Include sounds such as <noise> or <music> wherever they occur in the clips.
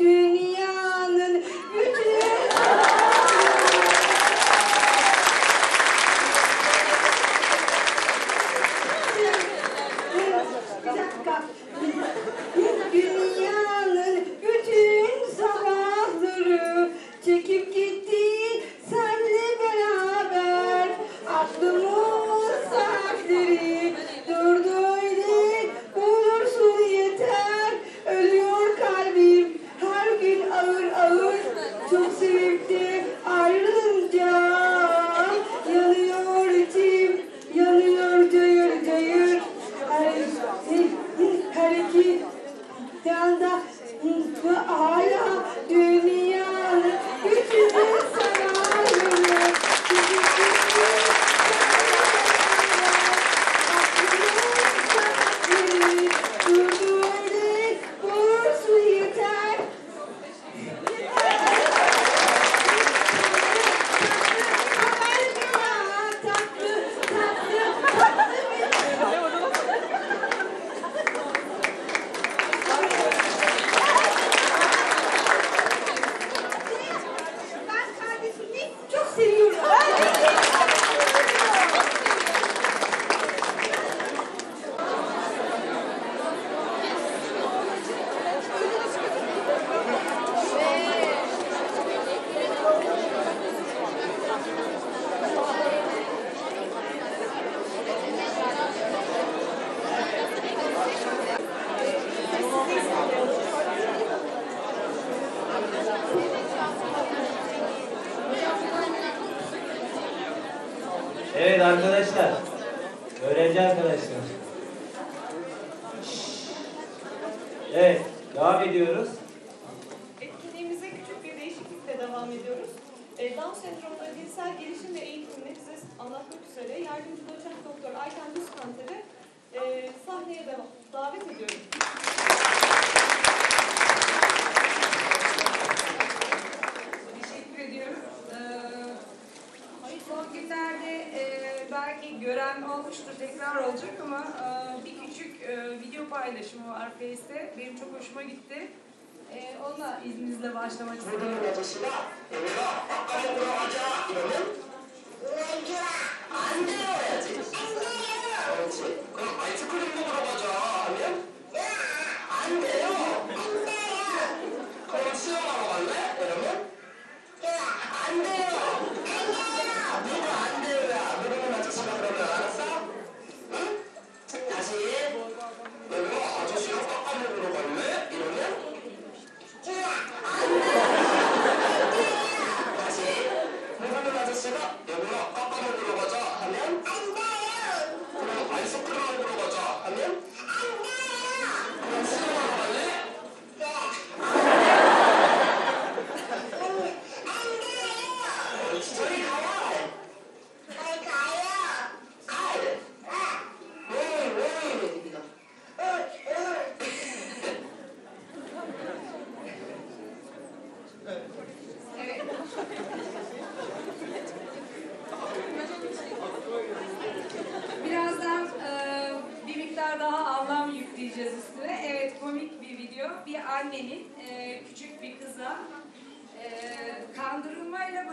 U to paylaşımı var Face'te. Benim çok hoşuma gitti. E, onunla izninizle başlamak istiyorum.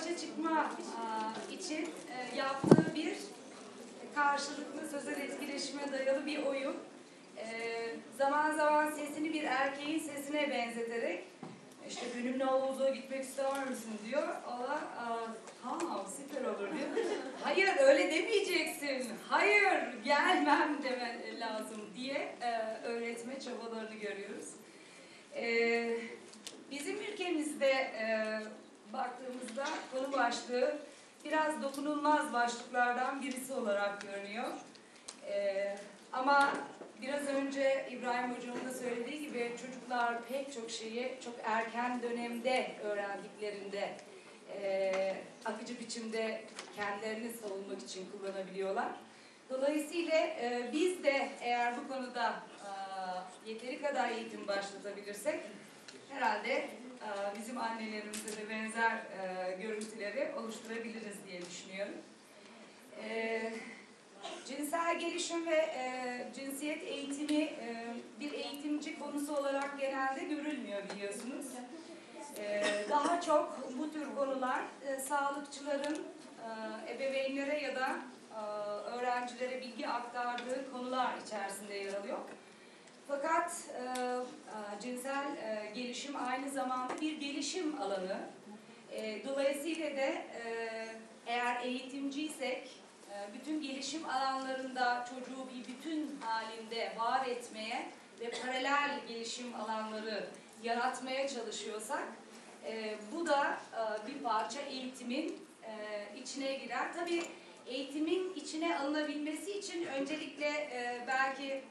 Başa çıkma e, için e, yaptığı bir karşılıklı sözel etkileşime dayalı bir oyun. E, zaman zaman sesini bir erkeğin sesine benzeterek işte benimle havuza gitmek ister misin diyor. "Aa, ha süper olur diyor. <laughs> Hayır öyle demeyeceksin. Hayır gelmem demen lazım diye öğretme çabalarını görüyoruz. Bizim ülkemizde baktığımızda konu başlığı biraz dokunulmaz başlıklardan birisi olarak görünüyor. E, ama biraz önce İbrahim Hocam'ın da söylediği gibi çocuklar pek çok şeyi çok erken dönemde öğrendiklerinde e, akıcı biçimde kendilerini savunmak için kullanabiliyorlar. Dolayısıyla e, biz de eğer bu konuda e, yeteri kadar eğitim başlatabilirsek herhalde bizim annelerimizde de benzer e, görüntüleri oluşturabiliriz diye düşünüyorum. E, Cinsel gelişim ve e, cinsiyet eğitimi e, bir eğitimci konusu olarak genelde görülmüyor biliyorsunuz. E, daha çok bu tür konular e, sağlıkçıların e, ebeveynlere ya da e, öğrencilere bilgi aktardığı konular içerisinde yer alıyor. Fakat e, e, cinsel e, gelişim aynı zamanda bir gelişim alanı. E, dolayısıyla da e, eğer eğitimciysek e, bütün gelişim alanlarında çocuğu bir bütün halinde var etmeye ve paralel gelişim alanları yaratmaya çalışıyorsak e, bu da e, bir parça eğitimin e, içine girer. Tabii eğitimin içine alınabilmesi için öncelikle e, belki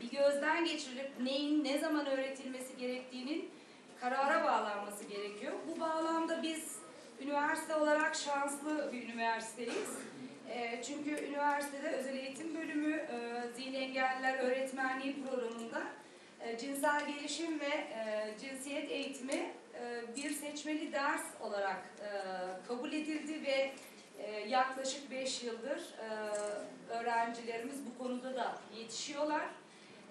bir gözden geçirilip neyin ne zaman öğretilmesi gerektiğinin karara bağlanması gerekiyor. Bu bağlamda biz üniversite olarak şanslı bir üniversiteyiz. E, çünkü üniversitede özel eğitim bölümü e, zihin engelliler öğretmenliği programında e, cinsel gelişim ve e, cinsiyet eğitimi bir seçmeli ders olarak kabul edildi ve yaklaşık 5 yıldır öğrencilerimiz bu konuda da yetişiyorlar.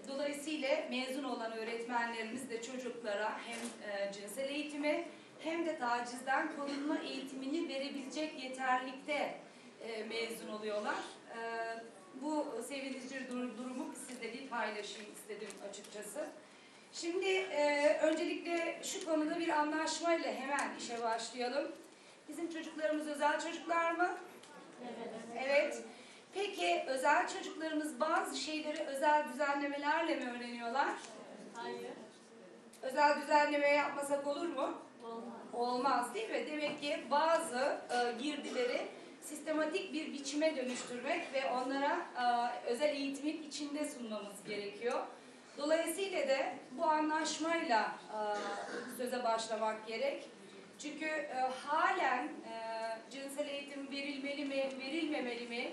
Dolayısıyla mezun olan öğretmenlerimiz de çocuklara hem e, cinsel eğitimi hem de tacizden korunma eğitimini verebilecek yeterlikte e, mezun oluyorlar. E, bu sevindirici dur- durumu sizle bir paylaşayım istedim açıkçası. Şimdi e, öncelikle şu konuda bir anlaşmayla hemen işe başlayalım. Bizim çocuklarımız özel çocuklar mı? Evet. Peki özel çocuklarımız bazı şeyleri özel düzenlemelerle mi öğreniyorlar? Hayır. Özel düzenleme yapmasak olur mu? Olmaz. Olmaz değil mi? Demek ki bazı e, girdileri sistematik bir biçime dönüştürmek ve onlara e, özel eğitimin içinde sunmamız gerekiyor. Dolayısıyla da bu anlaşmayla e, söze başlamak gerek. Çünkü e, halen e, cinsel eğitim verilmeli mi, verilmemeli mi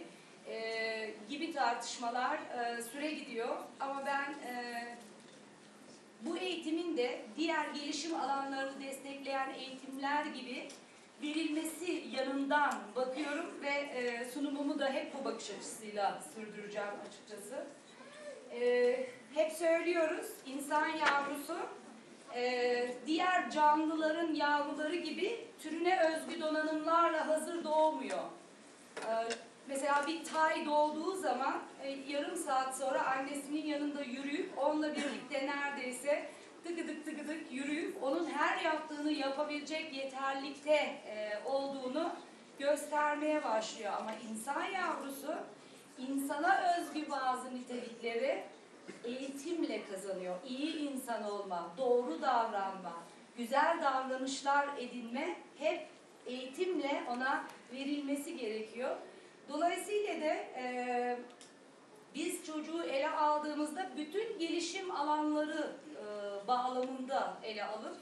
e, gibi tartışmalar e, süre gidiyor. Ama ben e, bu eğitimin de diğer gelişim alanlarını destekleyen eğitimler gibi verilmesi yanından bakıyorum ve e, sunumumu da hep bu bakış açısıyla sürdüreceğim açıkçası. E, hep söylüyoruz, insan yavrusu e, diğer canlıların yavruları gibi türüne özgü donanımlarla hazır doğmuyor. E, mesela bir tay doğduğu zaman e, yarım saat sonra annesinin yanında yürüyüp onunla birlikte neredeyse tıkıdık tıkıdık yürüyüp onun her yaptığını yapabilecek yeterlikte e, olduğunu göstermeye başlıyor. Ama insan yavrusu insana özgü bazı nitelikleri eğitimle kazanıyor. İyi insan olma, doğru davranma, güzel davranışlar edinme hep eğitimle ona verilmesi gerekiyor. Dolayısıyla da e, biz çocuğu ele aldığımızda bütün gelişim alanları e, bağlamında ele alıp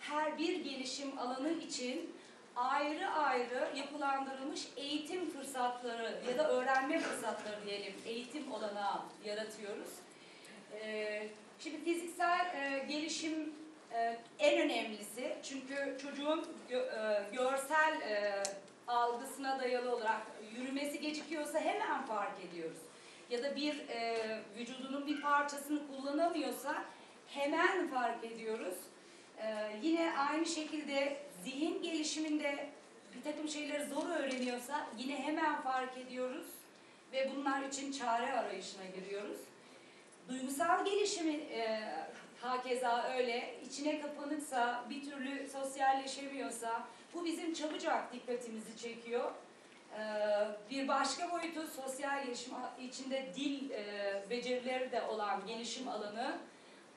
her bir gelişim alanı için ayrı ayrı yapılandırılmış eğitim fırsatları ya da öğrenme fırsatları diyelim eğitim olanağı yaratıyoruz. E, şimdi fiziksel e, gelişim e, en önemlisi çünkü çocuğun gö- e, görsel e, algısına dayalı olarak yürümesi gecikiyorsa hemen fark ediyoruz. Ya da bir e, vücudunun bir parçasını kullanamıyorsa hemen fark ediyoruz. E, yine aynı şekilde zihin gelişiminde bir takım şeyleri zor öğreniyorsa yine hemen fark ediyoruz ve bunlar için çare arayışına giriyoruz. Duygusal gelişimi e, hakeza öyle. içine kapanıksa, bir türlü sosyalleşemiyorsa bu bizim çabucak dikkatimizi çekiyor. E, bir başka boyutu sosyal gelişim içinde dil e, becerileri de olan gelişim alanı.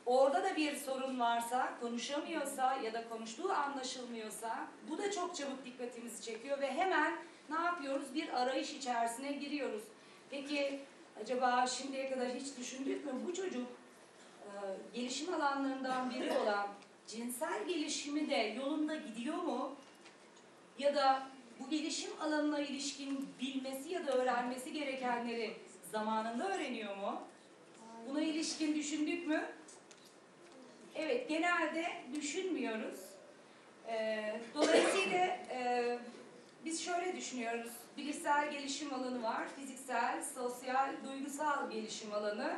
Orada da bir sorun varsa, konuşamıyorsa ya da konuştuğu anlaşılmıyorsa bu da çok çabuk dikkatimizi çekiyor ve hemen ne yapıyoruz? Bir arayış içerisine giriyoruz. Peki acaba şimdiye kadar hiç düşündük mü bu çocuk e, gelişim alanlarından biri olan cinsel gelişimi de yolunda gidiyor mu? Ya da bu gelişim alanına ilişkin bilmesi ya da öğrenmesi gerekenleri zamanında öğreniyor mu? Buna ilişkin düşündük mü? Evet, genelde düşünmüyoruz. Ee, dolayısıyla e, biz şöyle düşünüyoruz. Bilişsel gelişim alanı var, fiziksel, sosyal, duygusal gelişim alanı.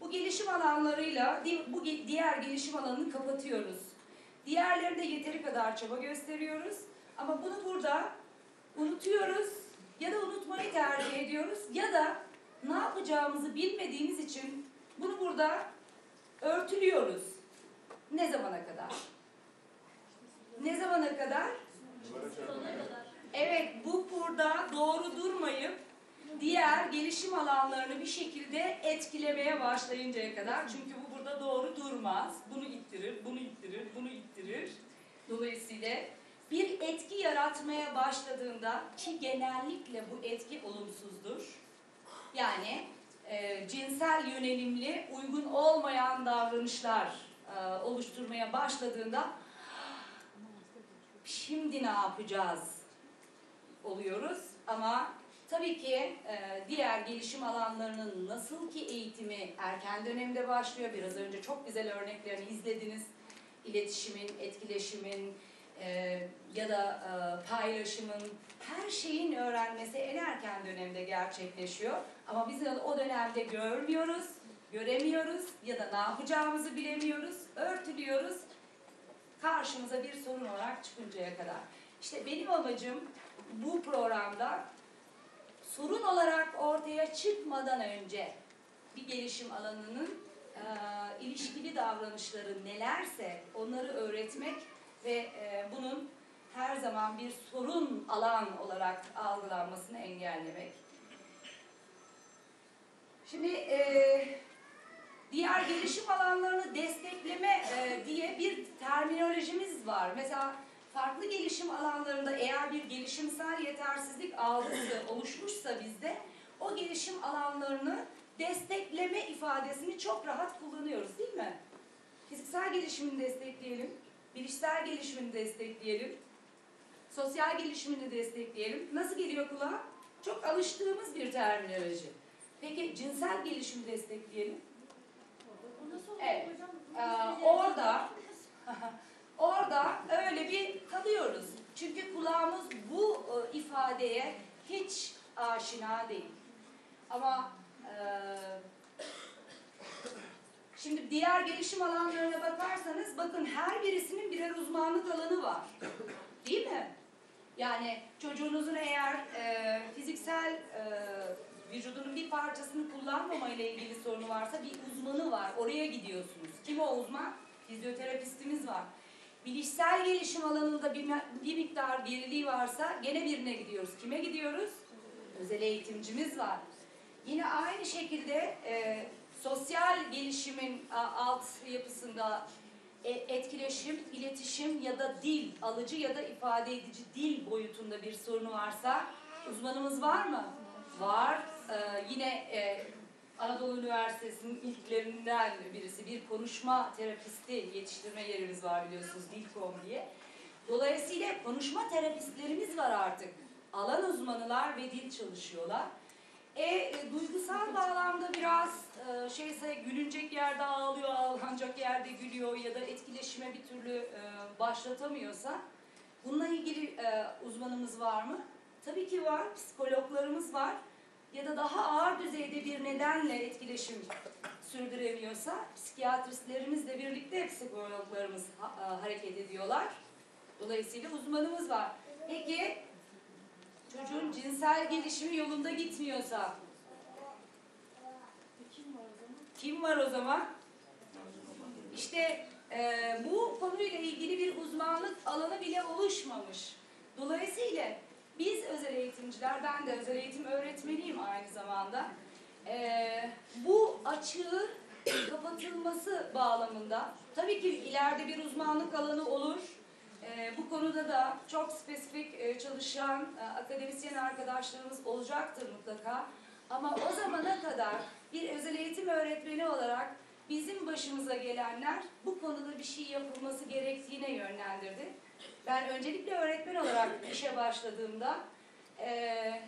Bu gelişim alanlarıyla bu diğer gelişim alanını kapatıyoruz. Diğerlerinde yeteri kadar çaba gösteriyoruz. Ama bunu burada unutuyoruz ya da unutmayı tercih ediyoruz ya da ne yapacağımızı bilmediğimiz için bunu burada örtülüyoruz. Ne zamana kadar? Ne zamana kadar? Evet, bu burada doğru durmayıp diğer gelişim alanlarını bir şekilde etkilemeye başlayıncaya kadar. Çünkü bu burada doğru durmaz. Bunu ittirir, bunu ittirir, bunu ittirir. Dolayısıyla bir etki yaratmaya başladığında ki genellikle bu etki olumsuzdur. Yani e, cinsel yönelimli uygun olmayan davranışlar e, oluşturmaya başladığında şimdi ne yapacağız oluyoruz ama tabii ki e, diğer gelişim alanlarının nasıl ki eğitimi erken dönemde başlıyor. Biraz önce çok güzel örneklerini izlediniz. İletişimin, etkileşimin e, ya da e, paylaşımın her şeyin öğrenmesi en erken dönemde gerçekleşiyor. Ama biz o dönemde görmüyoruz, göremiyoruz ya da ne yapacağımızı bilemiyoruz, örtülüyoruz karşımıza bir sorun olarak çıkıncaya kadar. İşte benim amacım bu programda sorun olarak ortaya çıkmadan önce bir gelişim alanının e, ilişkili davranışları nelerse onları öğretmek ve e, bunun her zaman bir sorun alan olarak algılanmasını engellemek. Şimdi e, diğer gelişim alanlarını destekleme e, diye bir terminolojimiz var. Mesela farklı gelişim alanlarında eğer bir gelişimsel yetersizlik algısı oluşmuşsa bizde o gelişim alanlarını destekleme ifadesini çok rahat kullanıyoruz değil mi? Fiziksel gelişimini destekleyelim, bilişsel gelişimini destekleyelim, sosyal gelişimini destekleyelim. Nasıl geliyor kulağa? Çok alıştığımız bir terminoloji. Peki cinsel gelişimi destekleyelim. Evet. Ee, orada <laughs> orada öyle bir kalıyoruz. Çünkü kulağımız bu e, ifadeye hiç aşina değil. Ama e, şimdi diğer gelişim alanlarına bakarsanız bakın her birisinin birer uzmanlık alanı var. Değil mi? Yani çocuğunuzun eğer e, fiziksel e, vücudunun bir parçasını kullanmama ile ilgili sorunu varsa bir uzmanı var. Oraya gidiyorsunuz. Kim o uzman? Fizyoterapistimiz var. Bilişsel gelişim alanında bir, bir miktar geriliği varsa gene birine gidiyoruz. Kime gidiyoruz? Özel eğitimcimiz var. Yine aynı şekilde e, sosyal gelişimin a, alt yapısında e, etkileşim, iletişim ya da dil, alıcı ya da ifade edici dil boyutunda bir sorunu varsa uzmanımız var mı? Var. Ee, yine e, Anadolu Üniversitesi'nin ilklerinden birisi bir konuşma terapisti yetiştirme yerimiz var biliyorsunuz Dilkom diye. Dolayısıyla konuşma terapistlerimiz var artık. Alan uzmanılar ve dil çalışıyorlar. E, e, duygusal bağlamda biraz e, şeyse gülünecek yerde ağlıyor, ağlanacak yerde gülüyor ya da etkileşime bir türlü e, başlatamıyorsa bununla ilgili e, uzmanımız var mı? Tabii ki var. Psikologlarımız var. Ya da daha ağır düzeyde bir nedenle etkileşim sürdüremiyorsa psikiyatristlerimizle birlikte psikologlarımız ha- e, hareket ediyorlar. Dolayısıyla uzmanımız var. Peki çocuğun cinsel gelişimi yolunda gitmiyorsa kim var o zaman? İşte e, bu konuyla ilgili bir uzmanlık alanı bile oluşmamış. Dolayısıyla biz özel eğitimciler, ben de özel eğitim öğretmeniyim aynı zamanda. E, bu açığı kapatılması bağlamında tabii ki ileride bir uzmanlık alanı olur. E, bu konuda da çok spesifik e, çalışan e, akademisyen arkadaşlarımız olacaktır mutlaka. Ama o zamana kadar bir özel eğitim öğretmeni olarak bizim başımıza gelenler bu konuda bir şey yapılması gerektiğine yönlendirdi. Ben öncelikle öğretmen olarak işe başladığımda eee,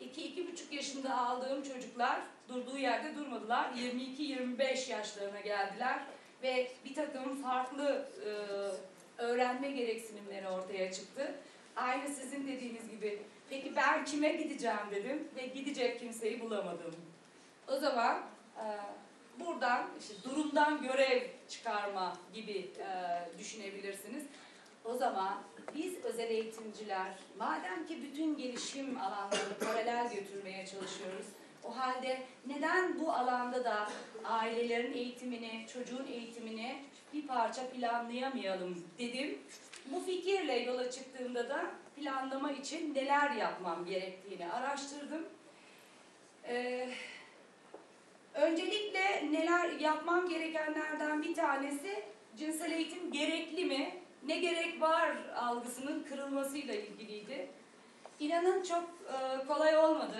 iki, iki buçuk yaşında aldığım çocuklar durduğu yerde durmadılar. 22-25 yaşlarına geldiler ve bir takım farklı eee, öğrenme gereksinimleri ortaya çıktı. Aynı sizin dediğiniz gibi. Peki ben kime gideceğim dedim ve gidecek kimseyi bulamadım. O zaman e, buradan işte durumdan görev çıkarma gibi e, düşünebilirsiniz. O zaman biz özel eğitimciler madem ki bütün gelişim alanlarını paralel götürmeye çalışıyoruz. O halde neden bu alanda da ailelerin eğitimini, çocuğun eğitimini bir parça planlayamayalım dedim. Bu fikirle yola çıktığımda da planlama için neler yapmam gerektiğini araştırdım. Ee, öncelikle neler yapmam gerekenlerden bir tanesi cinsel eğitim gerekli mi? Ne gerek var algısının kırılmasıyla ilgiliydi. İnanın çok e, kolay olmadı.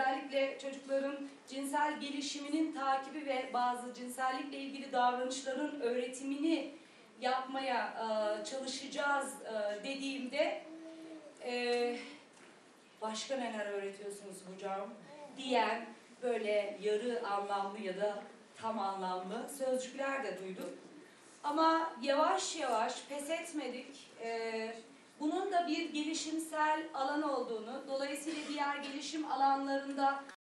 Özellikle çocukların cinsel gelişiminin takibi ve bazı cinsellikle ilgili davranışların öğretimini yapmaya e, çalışacağız e, dediğimde e, başka neler öğretiyorsunuz hocam diyen böyle yarı anlamlı ya da tam anlamlı sözcükler de duydum. Ama yavaş yavaş pes etmedik. Ee, bunun da bir gelişimsel alan olduğunu, dolayısıyla diğer gelişim alanlarında